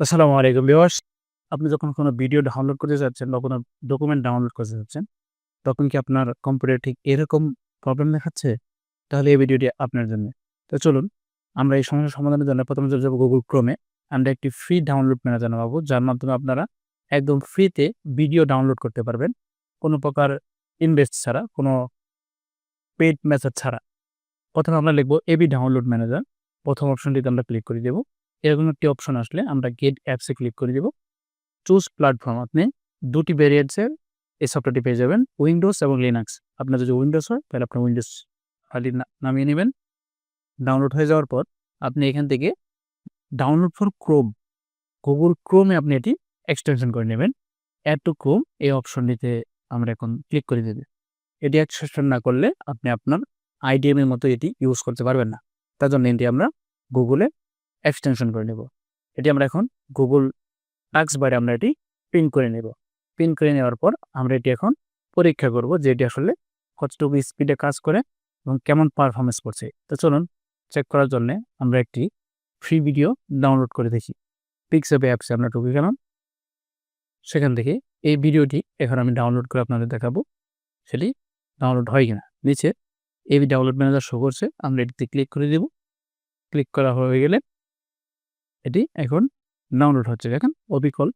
আসসালামু আলাইকুম ভিউয়ার্স। আপনি যখন কোনো ভিডিও ডাউনলোড করতে যাচ্ছেন বা কোনো ডকুমেন্ট ডাউনলোড করতে যাচ্ছেন, তখন কি আপনার কম্পিউটার ঠিক এরকম প্রবলেম দেখাচ্ছে? তাহলে এই ভিডিওটি আপনার জন্য। তো চলুন, আমরা এই সমস্যার সমাধানের জন্য প্রথমে চলে যাব গুগল ক্রোমে আমরা একটি ফ্রি ডাউনলোড ম্যানেজার পাবো যার মাধ্যমে আপনারা একদম ফ্রিতে ভিডিও ডাউনলোড করতে পারবেন। কোনো প্রকার ইনভেস্ট ছাড়া, কোনো পেড মেথড ছাড়া। প্রথমে আমরা লিখব এবি ডাউনলোড ম্যানেজার প্রথম অপশনটিতে আমরা ক্লিক করে দেবো। এরকম একটি অপশন আসলে আমরা গেট অ্যাপসে ক্লিক করে দেব। চুজ প্ল্যাটফর্ম আপনি দুটি ভেরিয়েন্টসের এই সফটওয়্যারটি পেয়ে যাবেন উইন্ডোজ এবং লিনাক্স আপনার যদি উইন্ডোজ হয়, তাহলে আপনার উইন্ডোজ না- নামিয়ে নেবেন। ডাউনলোড হয়ে যাওয়ার পর আপনি এখান থেকে ডাউনলোড ফর ক্রোম গুগল ক্রোমে আপনি এটি এক্সটেনশন করে নেবেন। অ্যাড টু ক্রোম এই অপশনটিতে আমরা এখন ক্লিক করে দেবে এটি এক্সটেনশন না করলে আপনি আপনার আইডিএম এর মতো এটি ইউজ করতে পারবেন না। তার জন্য এটি আমরা গুগলে এক্সটেনশন করে নেব। এটি আমরা এখন গুগল টাক্স বাইরে আমরা এটি পিন করে নেব। পিন করে নেওয়ার পর আমরা এটি এখন পরীক্ষা করব যে এটি আসলে কতটুকু স্পিডে কাজ করে এবং কেমন পারফরমেন্স করছে। তো চলুন চেক করার জন্য আমরা একটি ফ্রি ভিডিও ডাউনলোড করে দেখি। পিক্সেপে অ্যাপসে আমরা ঢুকে গেলাম। সেখান থেকে এই ভিডিওটি এখন আমি ডাউনলোড করে আপনাদের দেখাবো। সেটি ডাউনলোড হয় কিনা? নিচে এই ডাউনলোড ম্যানেজার শো করছে। আমরা এটিতে ক্লিক করে দেব। ক্লিক করা হয়ে গেলে এটি এখন ডাউনলোড হচ্ছে। দেখেন, অবিকল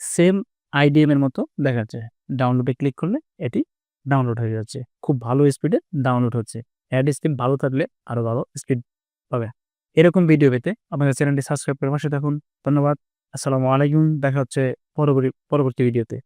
সেম আইডিএম এর মতো দেখাচ্ছে ডাউনলোডে ক্লিক করলে এটি ডাউনলোড হয়ে যাচ্ছে। খুব ভালো স্পিডে ডাউনলোড হচ্ছে। অ্যাড স্পিড ভালো থাকলে আরও ভালো স্পিড পাবে। এরকম ভিডিও পেতে আমাদের চ্যানেলটি সাবস্ক্রাইব করে পাশে থাকুন। ধন্যবাদ। আসসালামু আলাইকুম। দেখা হচ্ছে পরবর্তী পরবর্তী ভিডিওতে